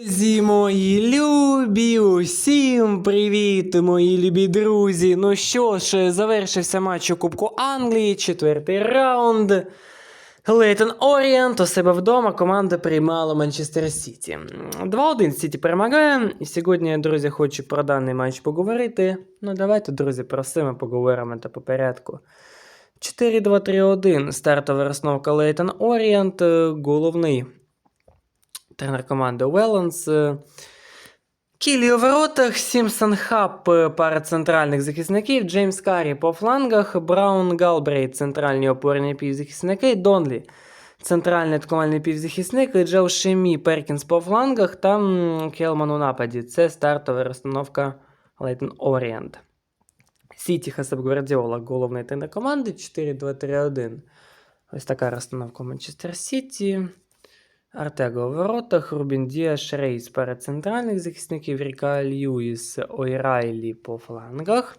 Друзі мої любі, усім привіт, мої любі друзі. Ну що ж, завершився матч у Кубку Англії, четвертий раунд. Лейтон Орієнт у себе вдома команда приймала Манчестер Сіті. 2-1 Сіті перемагає. І сьогодні, друзі, хочу про даний матч поговорити. Ну, давайте, друзі, про все ми поговоримо та по порядку. 4-2-3-1. Стартова розновка Лейтон Орієнт. е, Головний тренер команди Уелленс. е, Кілі у воротах, Сімсон Хаб, е, пара центральних захисників, Джеймс Каррі по флангах, Браун Галбрейт, центральні опорні півзахисники, Донлі, центральний атакувальний півзахисник, Джо Шемі, Перкінс по флангах та Келман у нападі. Це стартова розстановка Лейтон Орієнт. Сіті Хасеп Гвардіола, головний тренер команди 4-2-3-1. Ось така розстановка Манчестер Сіті. Артего у воротах, Рубін Діаш, Рейс перед центральних захисників, Ріка Льюіс, Ойрайлі по флангах,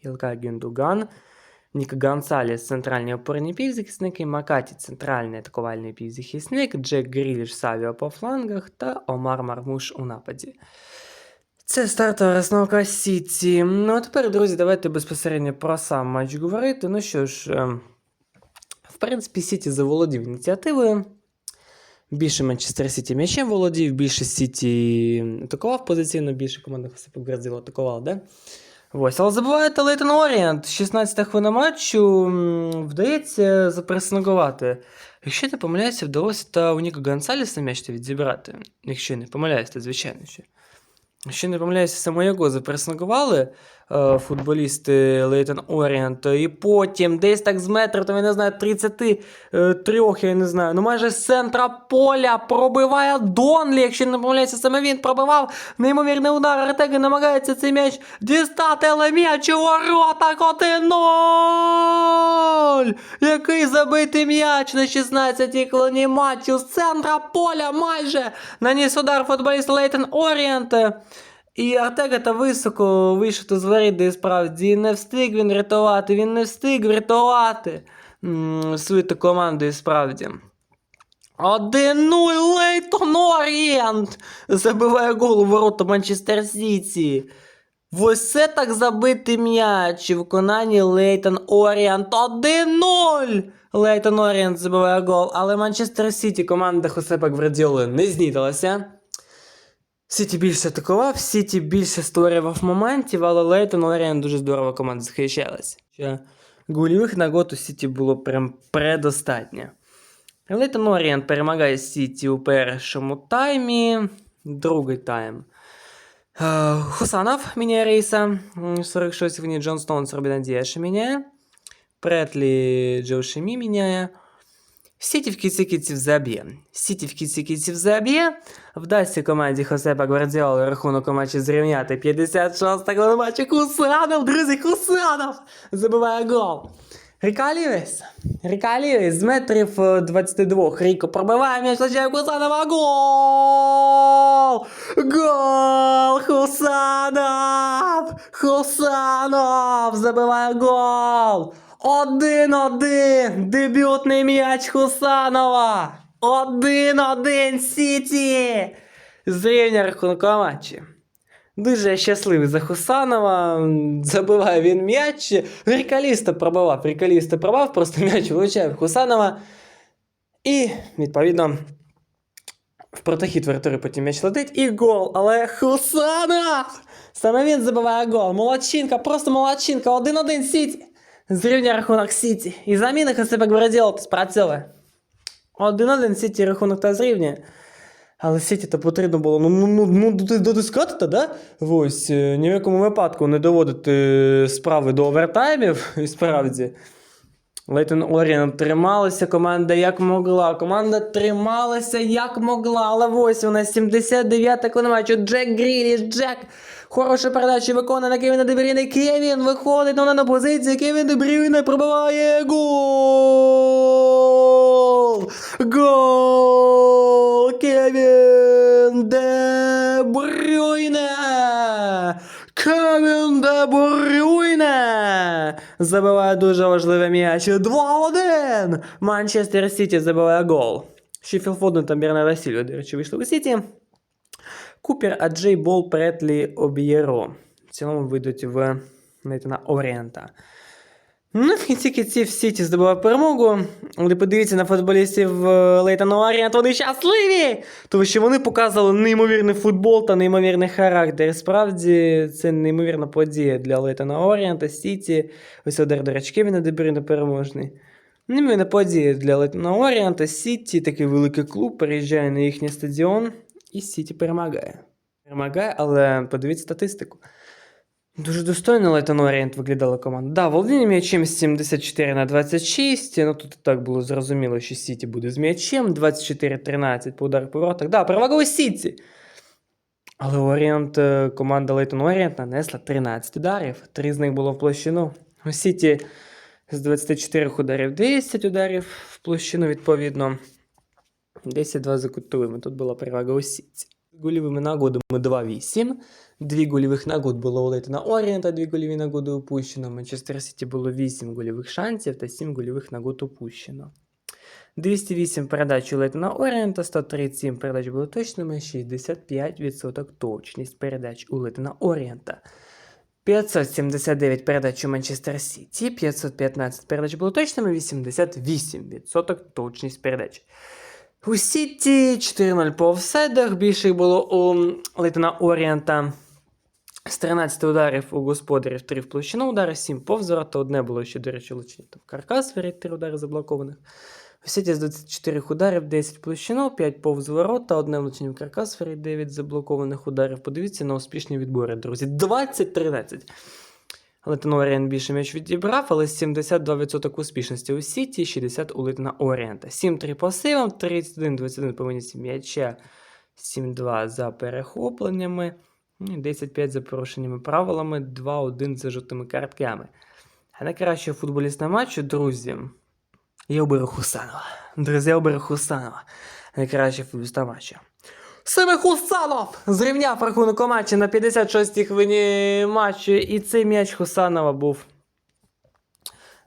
Ілка Гюндуган, Нік Гонсаліс, центральні опорні півзахисники, Макаті, центральний атакувальний півзахисник, Джек Гріліш, Савіо по флангах та Омар Мармуш у нападі. Це стартова розновка Сіті. Ну а тепер, друзі, давайте безпосередньо про сам матч говорити. Ну що ж, ем, в принципі, Сіті заволодів ініціативою. Більше Манчестер Сіті м'ячем володів, більше Сіті атакував позиційно, більше команда Градзіла атакувала, да? Ось, але забуваєте Лейтон Орієнт. 16 хвилина матчу вдається запресингувати. Якщо не помиляюся, вдалося та у Ніка Гонсаліса м'яч відзібрати. Якщо не помиляюся, звичайно ще. Якщо не помиляюся, саме його запресингували футболісти Лейтон Орієнт, і потім десь так з метрів, там, я не знаю, 33, я не знаю, ну майже з центра поля пробиває Донлі, якщо не помиляюся, саме він пробивав. Неймовірний удар, Артега намагається цей м'яч дістати, але м'яч у воротах 1-0! Який забитий м'яч на 16-й хвилині матчу. З центра поля майже наніс удар футболіст Лейтон Орієнт. І Артега та високо вийшов з воріт, де справді не встиг він рятувати, він не встиг врятувати свою команду і справді. 1-0 Лейтон Орієнт забиває гол у ворота Манчестер Сіті. Ось це так забитий м'яч у виконанні Лейтон Орієнт 1-0. Лейтон Орієнт забиває гол, але Манчестер Сіті команда Хосепа Гвардіоли не знітилася. Сіті більше атакував, Сіті більше створював моментів, але Лейтон Орієнт дуже здорово команда захищалася. Ще Гольових нагод у Сіті було прям предостатньо. Лейтон Орієнт перемагає Сіті у першому таймі, другий тайм. Е, Хусанов міняє рейса. м, 46 хвилин Джон Стоунс Робіна Дієша міняє. Претлі Джо Шемі міняє. Сіті в кінці кінців заб'є. Сіті в кінці кінців заб'є. Вдасться команді Хосепа Гвардіоли рахунок у матчі зрівняти 56 хвилина матчу. Хусанов, друзі, Хусанов забиває гол. Ріка Лівіс. Ріка Лівіс з метрів е, 22. Ріко пробиває м'яч, влучає Хусанова. Гол! Гол! Хусанов! Хусанов забиває гол! Один-один! Дебютний м'яч Хусанова! Один-один Сіті! Зрівня рахунку матчі. Дуже щасливий за Хусанова. Забиває він м'яч. Рікаліста пробивав. Рікаліста пробив, просто м'яч влучає в Хусанова. І, відповідно, в протохід вратори потім м'яч летить і гол. Але Хусанов! Саме він забиває гол. Молодчинка, просто молодчинка. 1-1 Сіті. Зрівня рахунок Сіті. І заміна Хосепа Гвардіола спрацьовує. 1-1 Сіті рахунок та зрівнює. Але Сіті то потрібно було ну, ну, ну, ну дотискати, да? Ось, е, ні в якому випадку не доводити справи до овертаймів, і справді. Лейтон Орієнт трималася команда як могла. Команда трималася як могла. Але ось вона 79-та коли. Джек Гріліш, Джек. Хороша передача виконана Кевіна Дебрюйне. Кевін виходить ну, на позицію. Кевін Дебрюйне пробиває гол! Гол! Кевін Дебрюйне! Кевін забиває дуже важливий м'яч. 2-1. Манчестер Сіті забиває гол. Шеффілд Фоден та Бернарда Сільва, до речі, вийшли у Сіті. Купер, Аджей, Бол, Претлі, Об'єро. В цілому вийдуть в Нейтана Орієнта. Ну, в кінці кінців Сіті здобував перемогу. Але подивіться на футболістів е, Лейтона Орієнта, вони щасливі! Тому що вони показували неймовірний футбол та неймовірний характер. Справді, це неймовірна подія для Лейтона Орієнта, Сіті. Ось удар до рачки він добір непереможний. Неймовірна подія для Лейтона Орієнта, Сіті, такий великий клуб, переїжджає на їхній стадіон, і Сіті перемагає. Перемагає, але подивіться статистику. Дуже достойно Лейтон Орієнт виглядала команда. Да, володіння м'ячем 74 на 26. Ну тут і так було зрозуміло, що Сіті буде з м'ячем. 24-13 по ударах по воротах. Да, перевага у Сіті. Але Орієнт, е, команда Лейтон Орієнт нанесла 13 ударів. Три з них було в площину. У Сіті з 24 ударів 10 ударів в площину, відповідно. 10-2 за кутовими. Тут була перевага у Сіті. Гольовими нагодами 2-8. Дві гольових нагод було у Лейтона Орієнта, дві гольові нагоди упущено. Манчестер Сіті було 8 гольових шансів та 7 гольових нагод упущено. 208 передач у Лейтона Орієнта, 137 передач були точними, 65% точність передач у Лейтона Орієнта. 579 передач у Манчестер Сіті, 515 передач було точними, 88% точність передач. У Сіті 4-0 по офсайдах, більше їх було у Лейтона Орієнта. З 13 ударів у господарів 3 в площину удари, 7 повз ворота, одне було ще, до речі, влучення. Там каркас вирить 3 удари заблокованих. У Сіті з 24 ударів 10 в площину, 5 повз ворота, одне влучення в каркас вирить 9 заблокованих ударів. Подивіться на успішні відбори, друзі. 20-13. Лейтон Орієнт більше м'яч відібрав, але 72% успішності у Сіті, 60 у Лейтона Орієнта. 7-3 по сейвам, 31-21 по винесі м'яча, 7-2 за перехопленнями, ну 10-5 за порушеннями правилами, 2-1 за жовтими картками. А найкращий футболіст на матчу, друзі, я оберу Хусанова. Друзі, я оберу Хусанова. Найкращий футболіст на матчу. Саме Хусанов зрівняв рахунок у матчі на 56-й хвилині матчу, і цей м'яч Хусанова був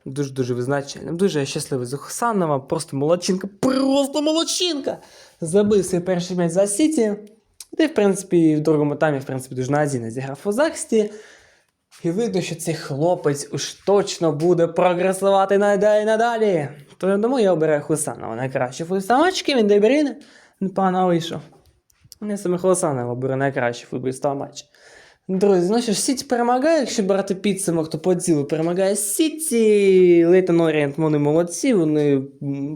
дуже-дуже визначальним. Дуже щасливий за Хусанова, просто молодчинка, просто молодчинка! Забив свій перший м'яч за Сіті. Де, в принципі, в другому таймі, в принципі, дуже надійно зіграв у захисті. І видно, що цей хлопець уж точно буде прогресувати надалі надалі. Тому я обираю Хусанова найкраще футболістамачки, він Дебрін, непогано вийшов. Не саме Хусанова обираю найкраще футболіста матчі. Друзі, ну що ж, Сіті перемагає, якщо брати підсумок, то по ділу перемагає Сіті. Лейтон Орієнт, вони молодці, вони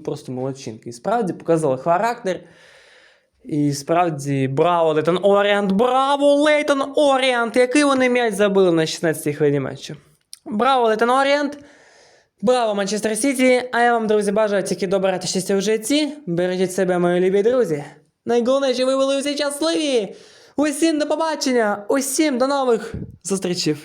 просто молодчинки. І справді показали характер. І справді, браво, Лейтон Оріант, браво, Лейтон Оріант! Який вони м'яч забили на 16-й хвилині матчу. Браво, Лейтон Оріант! Браво, Манчестер Сіті! А я вам, друзі, бажаю тільки добра та щастя в житті. Бережіть себе, мої любі друзі. Найголовніше, ви були усі щасливі! Усім до побачення! Усім до нових зустрічей!